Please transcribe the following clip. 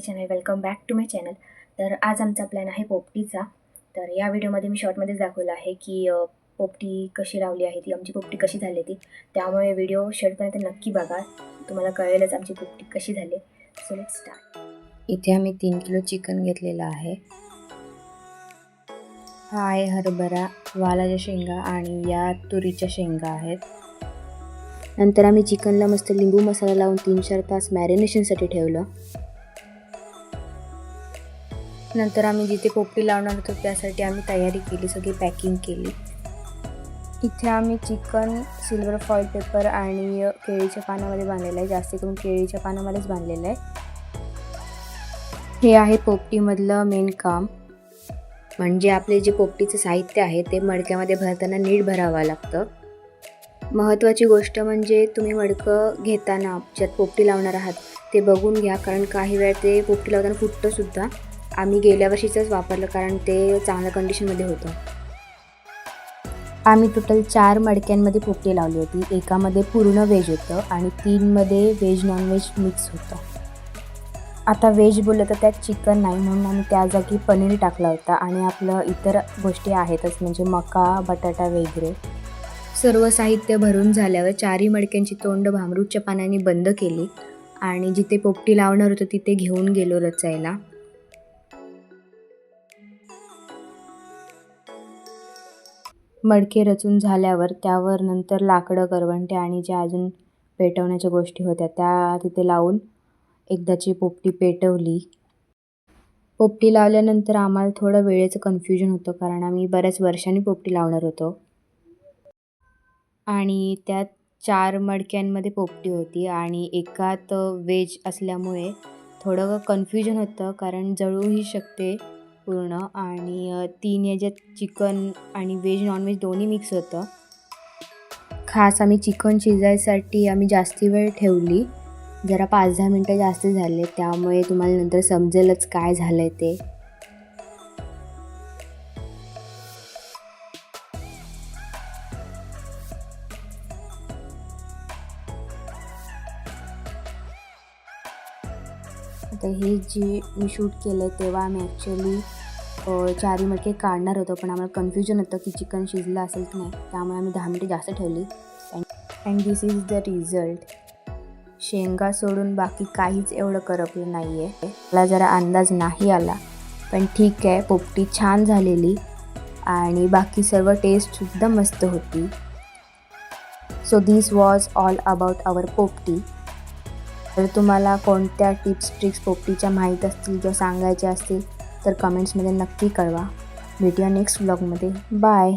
My channel welcome back to my channel तर आज आमचा प्लॅन आहे पोपटीचा. तर या व्हिडिओमध्ये मी शॉर्टमध्येच दाखवलं आहे की पोपटी कशी लावली आहे ती आमची पोपटी कशी झाली ती. त्यामुळे व्हिडिओ शेवटपर्यंत नक्की बघा. तुम्हाला कळेलच आमची पोपटी कशी झाली. सो लेट स्टार्ट इथे आम्ही तीन किलो चिकन घेतलेलं आहे. हा आहे हरभरा वालाच्या शेंगा आणि या तुरीच्या शेंगा आहेत. नंतर आम्ही चिकनला मस्त लिंबू मसाला लावून तीन चार तास मॅरिनेशनसाठी ठेवलं. नंतर आम्ही जिथे पोपटी लावणार होतो त्यासाठी आम्ही तयारी केली सगळी पॅकिंग केली. इथे आम्ही चिकन सिल्वर फॉईल पेपर आणि केळीच्या पानामध्ये बांधलेलं आहे. जास्त करून केळीच्या पानामध्येच बांधलेलं आहे. हे आहे पोपटीमधलं मेन काम. म्हणजे आपले जे पोपटीचं साहित्य आहे ते मडक्यामध्ये भरताना नीट भरावं लागतं. महत्त्वाची गोष्ट म्हणजे तुम्ही मडकं घेताना ज्यात पोपटी लावणार आहात ते बघून घ्या. कारण काही वेळा ते पोपटी लावताना फुटतंसुद्धा आम्ही गेल्या वर्षीचंच वापरलं कारण ते चांगल्या कंडिशनमध्ये होतं. आम्ही टोटल चार मडक्यांमध्ये पोपटी लावली होती. एकामध्ये पूर्ण व्हेज होतं आणि तीनमध्ये व्हेज नॉनव्हेज मिक्स होतं. आता व्हेज बोललं तर त्यात चिकन नाही म्हणून आम्ही त्या जागी पनीर टाकला होता आणि आपलं इतर गोष्टी आहेतच म्हणजे मका बटाटा वगैरे. सर्व साहित्य भरून झाल्यावर चारही मडक्यांची तोंड भामरूटच्या पाण्याने बंद केली आणि जिथे पोपटी लावणार होतं तिथे घेऊन गेलो रचायला. मडके रचून झाल्यावर त्यावर नंतर लाकडं करवंटे आणि ज्या अजून पेटवण्याच्या गोष्टी होत्या त्या तिथे लावून एकदाची पोपटी पेटवली. पोपटी लावल्यानंतर आम्हाला थोडं वेळेचं कन्फ्युजन होतं कारण आम्ही बऱ्याच वर्षांनी पोपटी लावणार होतो. आणि त्यात चार मडक्यांमध्ये पोपटी होती आणि एकात व्हेज असल्यामुळे थोडं कन्फ्युजन होतं कारण जळूही शकते पूर्ण आणि तीन याच्यात चिकन आणि व्हेज नॉनव्हेज दोन्ही मिक्स होतं. खास आम्ही चिकन शिजायसाठी आम्ही जास्ती वेळ ठेवली. जरा पाच दहा मिनटं जास्त झाले त्यामुळे तुम्हाला नंतर समजेलच काय झालं आहे ते. आता हे जे मी शूट केलं आहे तेव्हा आम्ही ॲक्च्युली चारी मडके काढणार होतो पण आम्हाला कन्फ्युजन होतं की चिकन शिजलं असेल की नाही. त्यामुळे आम्ही दहा मिनिटे जास्त ठेवली. And this is the result शेंगा सोडून बाकी काहीच एवढं करपलं नाही आहे मला जरा अंदाज नाही आला पण ठीक आहे पोपटी छान झालेली. आणि बाकी सर्व टेस्टसुद्धा मस्त होती. So this was all about our popti. तर तुम्हाला कोणत्या टिप्स ट्रिक्स पोपटीच्या माहीत असतील किंवा सांगायच्या असतील तर कमेंट्समध्ये नक्की कळवा. भेटूया नेक्स्ट ब्लॉगमध्ये बाय